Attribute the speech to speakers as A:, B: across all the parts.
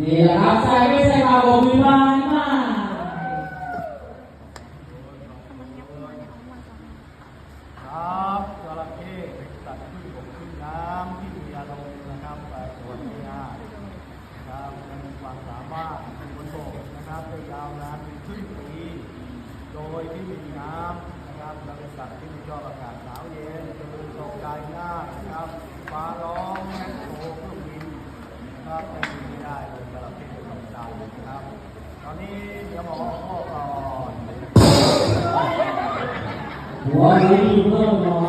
A: นี่แหละครับใส่ไม่ใส่ปากผมมีบ้างมาก
B: ครับจระเข้เป็นสัตว์ที่บกขึ้นน้ำที่มีอารมณ์นะครับแต่ส่วนที่ห้านะครับมีความสามารถเป็นบนบกนะครับได้ยาวนานเป็นครึ่งปีโดยที่มีน้ำนะครับและเป็นสัตว์ที่มีชอบอากาศหนาวเย็นจะมีตกใจง่ายนะครับฟ้าร้องแม่โผเครื่องบินนะครับไม่มีไม่ได้เลยจระเข้เป็นตกใจนะครับ ตอนนี้เดี๋ยว หั
A: วนี้อยู่เพิ่มเนาะ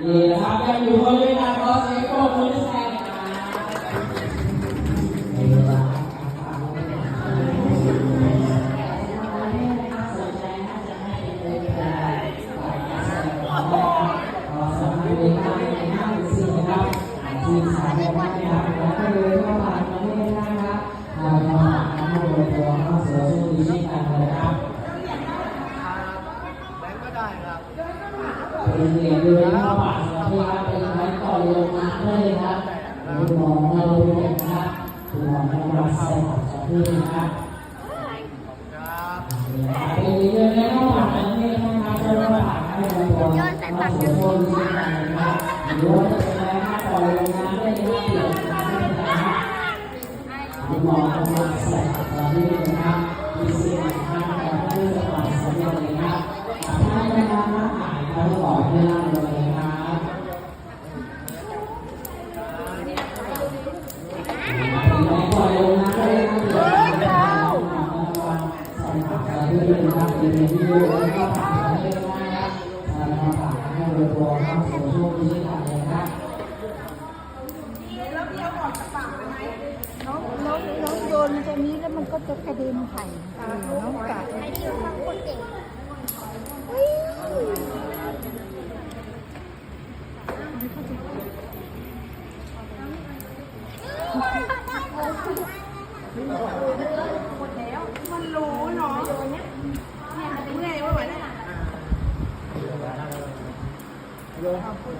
A: นี่แหละครับยังอยู่บริเวณขอเสียงปรบมือและครับสนใจน่าจะให้เป็นการฝ่ายการแสดงของเราขอสมัครเรียนได้ในห้าหรือสี่นะครับทีมสามในบ้านนะครับแล้วก็เลย เป็นเหรียญดูนะครับบาทสวัสดีครับเป็นไม้ต่อลงมาได้เลยครับคุณหมอเราเป็นนะครับคุณหมอในวัดใส่ของสาธุนะครับเป็นเรียญในข้าวผัดอันนี้นะครับจะมาผ่านให้เราตัวเราสวดมนต์ที่ไหนนะครับหรือว่าจะเป็นไม้ต่อลงมาเลยครับเปลี่ยนได้เลยนะครับคุณหมอในวัดใส่ของสาธุนะครับมีสิ่งนะครับแต่ไม่ได้สบายสบายเลยครับถ้าไม่ได้มาหายเขาขอให้ร่างเลยครับ
C: น้องน้องน้องโยนตัวนี้แล้วมันก็จะกระเด็นไข่น้องกะเฮ้ย
A: หมดแล้ว มันรู้เนาะ
C: เนี่ยมันเมื่อยว่าไหวนะโยห้ามคน